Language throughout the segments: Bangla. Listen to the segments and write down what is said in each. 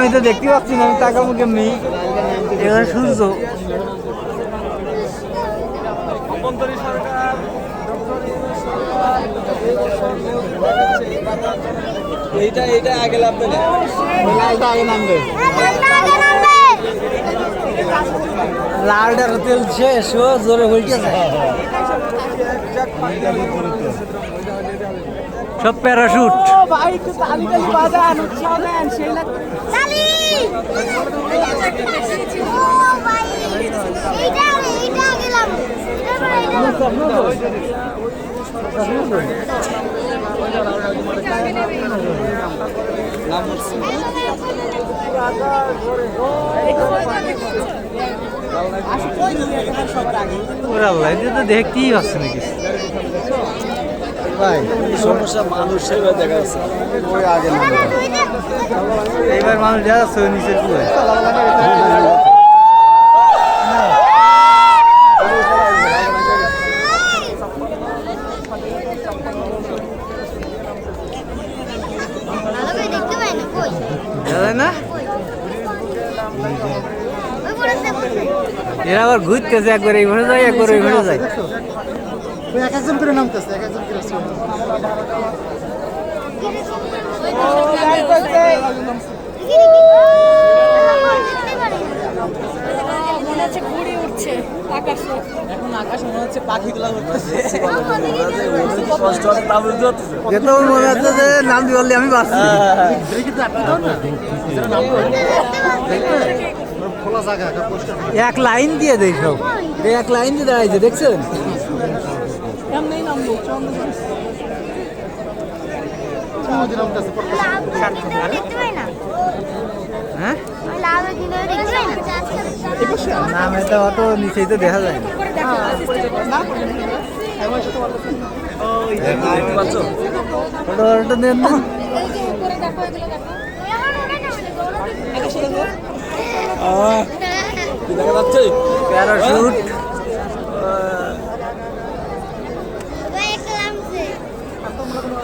আমি তো দেখতে পাচ্ছি না আমি তাকাবো কেমনি এবার সূর্য। এইটা এইটা আগে না। লালটা আগে নামবে। লালটার তেল শেষ ও জোরে হইতেছে সব প্যারাশুট। ওরা দেখতেই পাচ্ছে না কিছু। ভাই সমস্যা মানুষ সেভাবে দেখা যাচ্ছে। ওই আগে এইবার মানুষ যা যাচ্ছে নিচের পরে দেখো এরা আবার ঘুরতেছে একবার এই ঘরে যায় একবার ওই ঘরে যায়। এক একজন করে নামতেছে এক একজন করে দেখি দেখি দেখতে পারি মনে হচ্ছে ঘুড়ি উঠছে আকাশে এখন আকাশ মনে হচ্ছে উঠতেছে মনে হচ্ছে যে নাম দিয়ে বললে আমি বাঁচছি। এক লাইন দিয়ে সব। এক লাইন দিয়ে দাঁড়াইছে দেখছেন? নাম এটা অত নিচেই তো দেখা। যায় না দেখা যাচ্ছে? প্যারাশুট ভাই একটা নামছে বাহান্ন পর্যন্ত গাড়ি কই গাড়ি আমি তো দেখতে পাচ্ছি কিন্তু আমার তো একটু ভালো দেখতে পাচ্ছি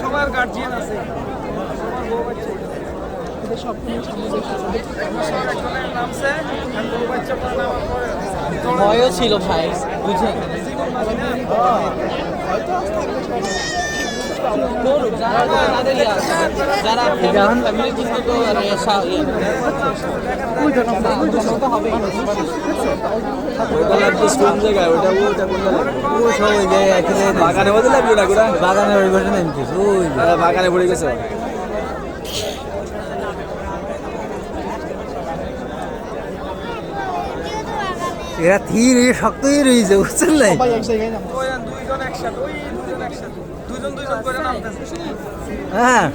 সবার গার্জিয়ান আছে। সবার বউ বাচ্চা। সব ভয়ও ছিল ভাই বুঝে যারা ফ্যামিলি। বাগানে লাগবে না ওই যে। বাগানে পড়ে গেছে এরা থির শক্তই রয়েছে বুঝছেন নাই হ্যাঁ।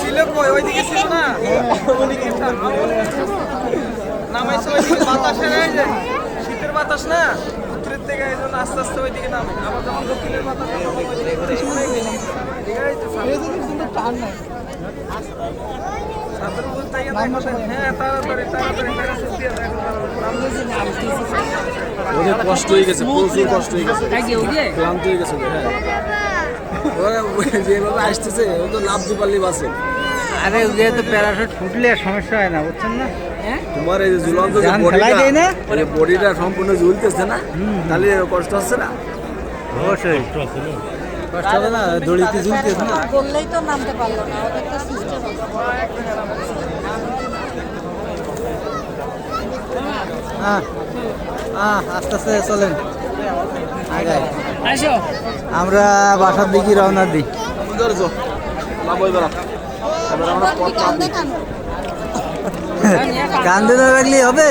ছিল কই? ওইদিকে ছিল না? নামাইছে ওইদিকে বাতাসে নাই শীতের বাতাস না? উত্তরের থেকে এই জন্য আস্তে আস্তে ওইদিকে নামে। আবার যখন দক্ষিণের বাতাস। হ্যাঁ, তাড়াতাড়ি, তাড়াতাড়ি, ওদের কষ্ট হয়ে গেছে প্রচুর কষ্ট হয়ে গেছে। ক্লান্ত হয়ে গেছে হ্যাঁ। ওরা যেভাবে আসতেছে ও তো লাভ দিয়ে পারলেই বাঁচে আরে যেহেতু প্যারাশুট ফুটলে আর সমস্যা হয় না বুঝছেন না? তোমার এই ঝুলন্ত যে বডিটা দেয় বডিটা সম্পূর্ণ ঝুলতেছে না তাহলে কষ্ট হচ্ছে না? অবশ্যই। কষ্ট হবে না দড়িতে ঝুলতেছে না? বললেই তো নামতে পারল না ওদের তো সিস্টেম হ্যাঁ হ্যাঁ। আস্তে আস্তে চলেন। আমরা বাসার দিকে রওনা দিই। কান্দে না রাখলে হবে?